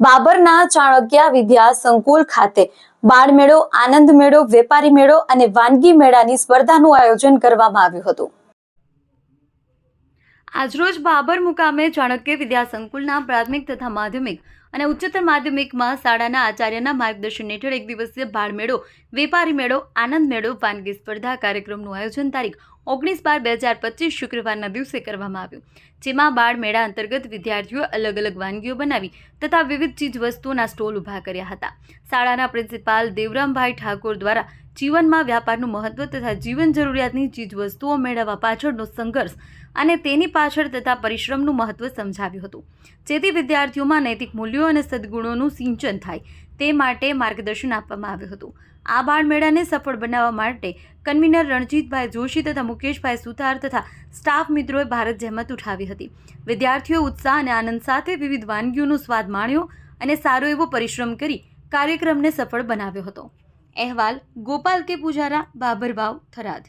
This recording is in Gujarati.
બાબરના ચાણક્ય વિદ્યા સંકુલ ખાતે બાળમેળો આનંદ મેળો, વેપારી મેળો અને વાનગી મેળાની સ્પર્ધાનું આયોજન કરવામાં આવ્યું હતું. આજરોજ બાબર મુકામે ચાણક્ય વિદ્યા સંકુલના પ્રાથમિક તથા માધ્યમિક અને ઉચ્ચતર માધ્યમિકમાં શાળાના આચાર્યના માર્ગદર્શન હેઠળ એક દિવસીય બાળમેળો, વેપારી મેળો, આનંદ મેળો, વાનગી સ્પર્ધા કાર્યક્રમનું આયોજન તારીખ ઓગણીસ બાર બે હજાર પચીસ શુક્રવારના દિવસે કરવામાં આવ્યું. જેમાં બાળ મેળા અંતર્ગત વિદ્યાર્થીઓ અલગ અલગ વાનગીઓ બનાવી તથા વિવિધ ચીજ વસ્તુઓના સ્ટોલ ઊભા કર્યા હતા. શાળાના પ્રિન્સિપાલ દેવરામભાઈ ઠાકોર દ્વારા જીવનમાં વ્યાપારનું મહત્વ તથા જીવન જરૂરિયાતની ચીજ વસ્તુઓ મેળવવા પાછળનો સંઘર્ષ અને તેની પાછળ તથા પરિશ્રમનું મહત્વ સમજાવ્યું હતું. જેથી વિદ્યાર્થીઓમાં નૈતિક મૂલ્યો અને સદગુણોનું સિંચન થાય તે માટે માર્ગદર્શન આપવામાં આવ્યું હતું. આ બાળમેળાને સફળ બનાવવા માટે કન્વીનર રણજીતભાઈ જોશી તથા મુકેશભાઈ સુથાર તથા સ્ટાફ મિત્રોએ ભારત જહેમત ઉઠાવી હતી. વિદ્યાર્થીઓ ઉત્સાહ અને આનંદ સાથે વિવિધ વાનગીઓનો સ્વાદ માણ્યો અને સારો એવો પરિશ્રમ કરી કાર્યક્રમને સફળ બનાવ્યો હતો. અહેવાલ, ગોપાલ કે પૂજારા, બાબરવાવ થરાદ.